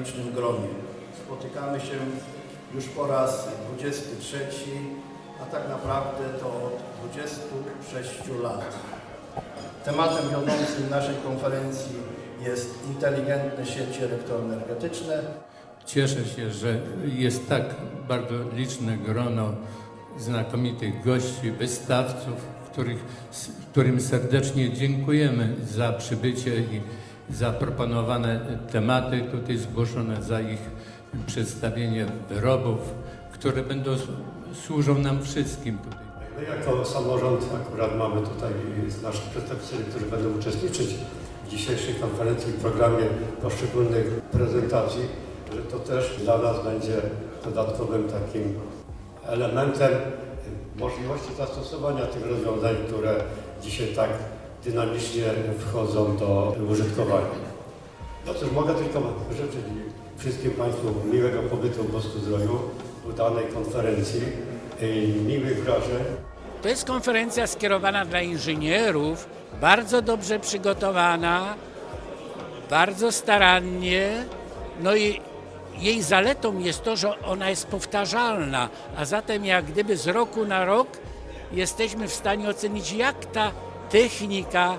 licznym gronie. Spotykamy się już po raz 23, a tak naprawdę to od 26 lat. Tematem wiodącym naszej konferencji jest inteligentne sieci elektroenergetyczne. Cieszę się, że jest tak bardzo liczne grono znakomitych gości, wystawców, których, którym serdecznie dziękujemy za przybycie i zaproponowane tematy tutaj zgłoszone, za ich przedstawienie wyrobów, które będą służą nam wszystkim tutaj. My jako samorząd akurat mamy tutaj naszych przedstawicieli, którzy będą uczestniczyć w dzisiejszej konferencji, w programie poszczególnych prezentacji, że to też dla nas będzie dodatkowym takim elementem możliwości zastosowania tych rozwiązań, które dzisiaj tak dynamicznie wchodzą do użytkowania. No cóż, mogę tylko życzyć wszystkim Państwu miłego pobytu w Boskozdroju, udanej konferencji, i miłych wrażeń. To jest konferencja skierowana dla inżynierów, bardzo dobrze przygotowana, bardzo starannie. No i jej zaletą jest to, że ona jest powtarzalna, a zatem jak gdyby z roku na rok jesteśmy w stanie ocenić, jak ta technika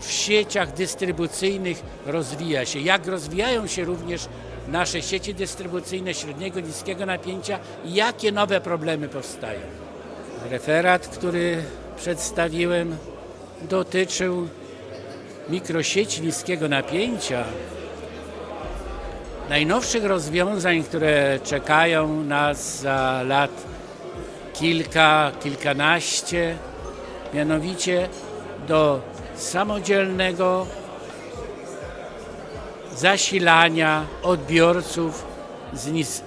w sieciach dystrybucyjnych rozwija się, jak rozwijają się również nasze sieci dystrybucyjne średniego, niskiego napięcia i jakie nowe problemy powstają. Referat, który przedstawiłem, dotyczył mikrosieci niskiego napięcia, najnowszych rozwiązań, które czekają nas za lat kilka, kilkanaście, mianowicie do samodzielnego zasilania odbiorców z, nis-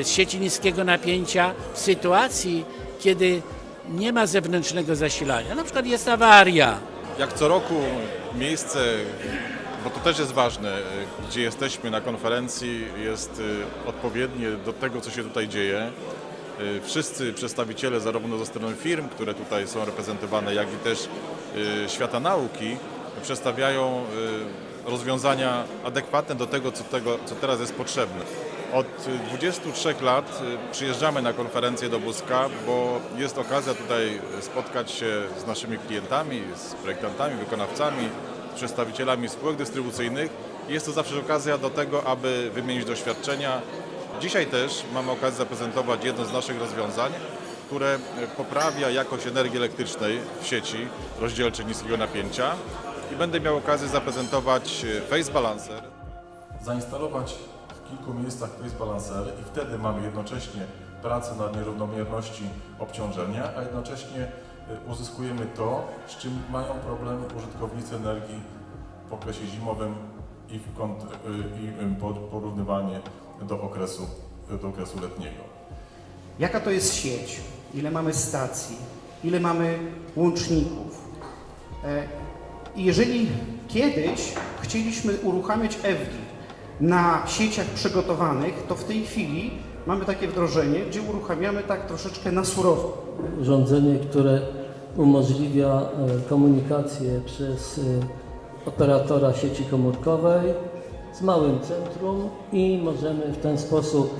e, z sieci niskiego napięcia w sytuacji, kiedy nie ma zewnętrznego zasilania. Na przykład jest awaria, Jak co roku miejsce, bo to też jest ważne, gdzie jesteśmy na konferencji, jest y, odpowiednie do tego, co się tutaj dzieje. Wszyscy przedstawiciele zarówno ze strony firm, które tutaj są reprezentowane, jak i też świata nauki przedstawiają y, rozwiązania adekwatne do tego, co, tego, co teraz jest potrzebne. Od y, 23 lat y, przyjeżdżamy na konferencję do Buska, bo jest okazja tutaj spotkać się z naszymi klientami, z projektantami, wykonawcami, z przedstawicielami spółek dystrybucyjnych. Jest to zawsze okazja do tego, aby wymienić doświadczenia. Dzisiaj też mamy okazję zaprezentować jedno z naszych rozwiązań, które poprawia jakość energii elektrycznej w sieci rozdzielczej niskiego napięcia i będę miał okazję zaprezentować e, Phase Balancer. zainstalować w kilku miejscach face balancer i wtedy mamy jednocześnie pracę nad nierównomierności obciążenia, a jednocześnie y, uzyskujemy to, z czym mają problem użytkownicy energii w okresie zimowym i, w kont- y, i po- porównywanie do okresu, do okresu letniego. Jaka to jest sieć? Ile mamy stacji? Ile mamy łączników? E, I jeżeli kiedyś chcieliśmy uruchamiać EWDI na sieciach przygotowanych, to w tej chwili mamy takie wdrożenie, gdzie uruchamiamy tak troszeczkę na surowo. urządzenie, które umożliwia e, komunikację przez e, operatora sieci komórkowej z małym centrum i możemy w ten sposób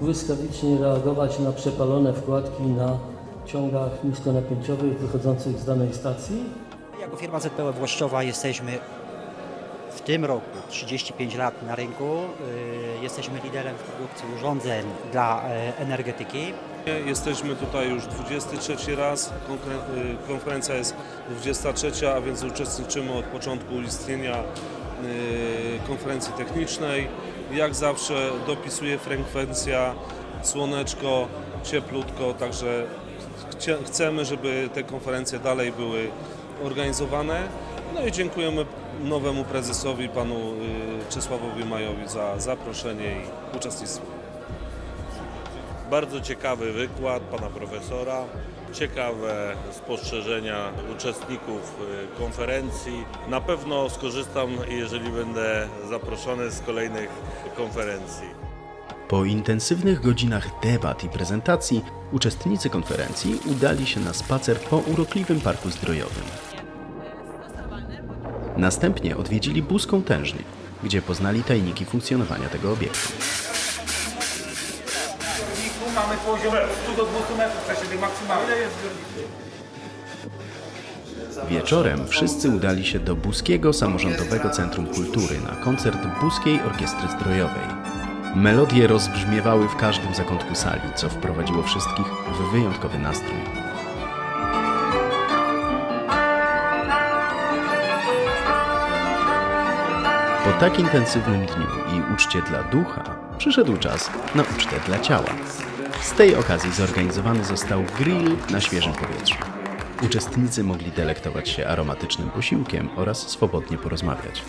błyskawicznie reagować na przepalone wkładki na ciągach niskonapięciowych wychodzących z danej stacji. Jako firma ZPO Włoszczowa jesteśmy tym roku 35 lat na rynku. Y, Jesteśmy liderem w produkcji urządzeń dla e, energetyki. Jesteśmy tutaj już 23 raz, y, konferencja jest 23, a więc uczestniczymy od początku istnienia y, konferencji technicznej. Jak zawsze dopisuje frekwencja, słoneczko, cieplutko, także chcemy, żeby te konferencje dalej były organizowane. No i dziękujemy nowemu prezesowi, panu y, Czesławowi Majowi za zaproszenie i uczestnictwo. Bardzo ciekawy wykład pana profesora, ciekawe spostrzeżenia uczestników y, konferencji. Na pewno skorzystam, jeżeli będę zaproszony z kolejnych konferencji. Po intensywnych godzinach debat i prezentacji, uczestnicy konferencji udali się na spacer po urokliwym parku zdrojowym. Następnie odwiedzili Buską Tężnię, gdzie poznali tajniki funkcjonowania tego obiektu. mamy poziom 100 do 200 metrów maksymalnie. Wieczorem wszyscy udali się do Buskiego Samorządowego Centrum Kultury na koncert Buskiej Orkiestry Zdrojowej. Melodie rozbrzmiewały w każdym zakątku sali, co wprowadziło wszystkich w wyjątkowy nastrój. Po tak intensywnym dniu i uczcie dla ducha przyszedł czas na ucztę dla ciała. Z tej okazji zorganizowany został grill na świeżym powietrzu. Uczestnicy mogli delektować się aromatycznym posiłkiem oraz swobodnie porozmawiać.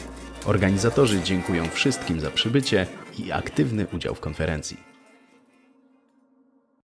Organizatorzy dziękują wszystkim za przybycie i aktywny udział w konferencji.